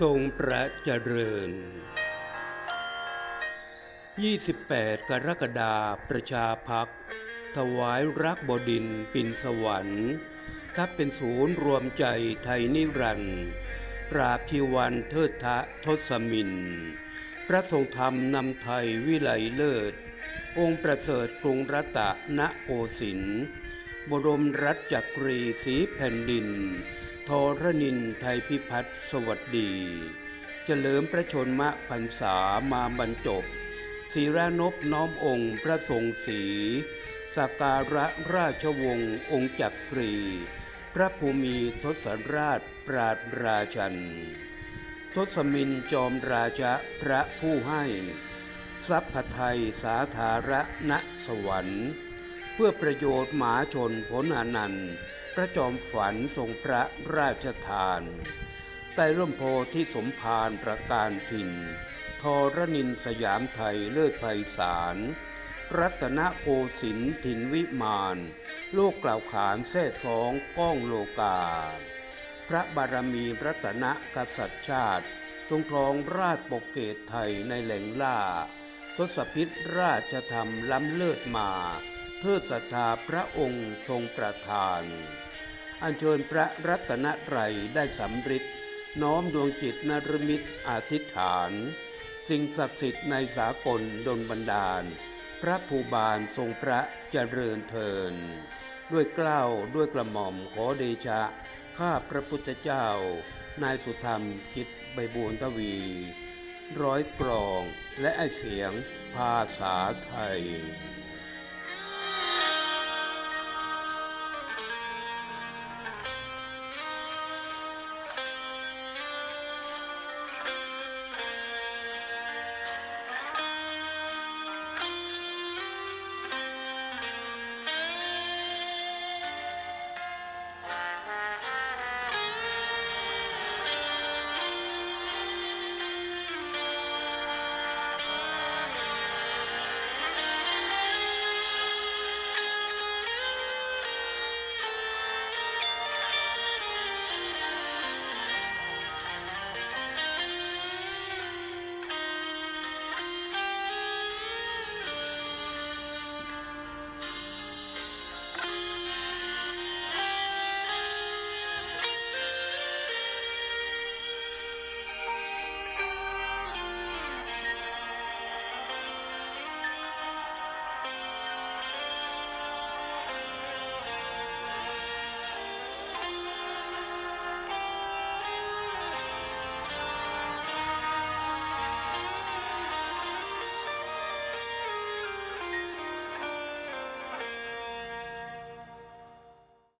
ทรงประเจริญ 28 กรกฎาประชาพัก ถวายรักบดินปินสวรรค์ ทับเป็นศูนย์รวมใจไทยนิรันดร์ปราบชีวันเทิดทะทศมิน พระทรงธรรมนำไทยวิไลเลิศ องค์ประเสริฐกรุงรัตนโกสินทร์บรมรัชจักรีสีแผ่นดิน ทรนินไทยพิพัฒน์สวัสดี เฉลิมพระชนมพรรษามาบรรจบศีรานพน้อมองค์พระทรงศรีสักการะราชวงศ์องค์จักรี พระภูมิทศราชปราดราชัน ทศมินจอมราชะพระผู้ให้ ทรัพย์ไทยสาธารณสวรรค์ เพื่อประโยชน์หมาชนผลอนันต์ ระจอมฝันทรงพระราชทานใต้ร่มโพธิ์ที่สมภารประการถิ่นทรนินสยามไทยเลิศไพศาลรัตนโกสินทร์ถิ่นวิมาน โลกกล่าวขานแท่สองก้องโลกา พระบารมีรัตนกษัตริย์ชาติทรงครองราชปกเกตไทยในแหล่งล่าทศพิษราชธรรมล้ำเลิศมา เทิดศรัทธาพระองค์ทรงประทาน อัญเชิญพระรัตนตรัยได้สำฤทธิ์น้อมดวงจิตนรมิตอธิษฐาน สิ่งศักดิ์สิทธิ์ในสากลดลบันดาล พระภูบาลทรงพระเจริญเทิน ด้วยเกล้าวด้วยกระหม่อมขอเดชะ ข้าพระพุทธเจ้า นายสุธรรมกิจใบบูรทวี ร้อยกรองและไอเสียงภาษาไทย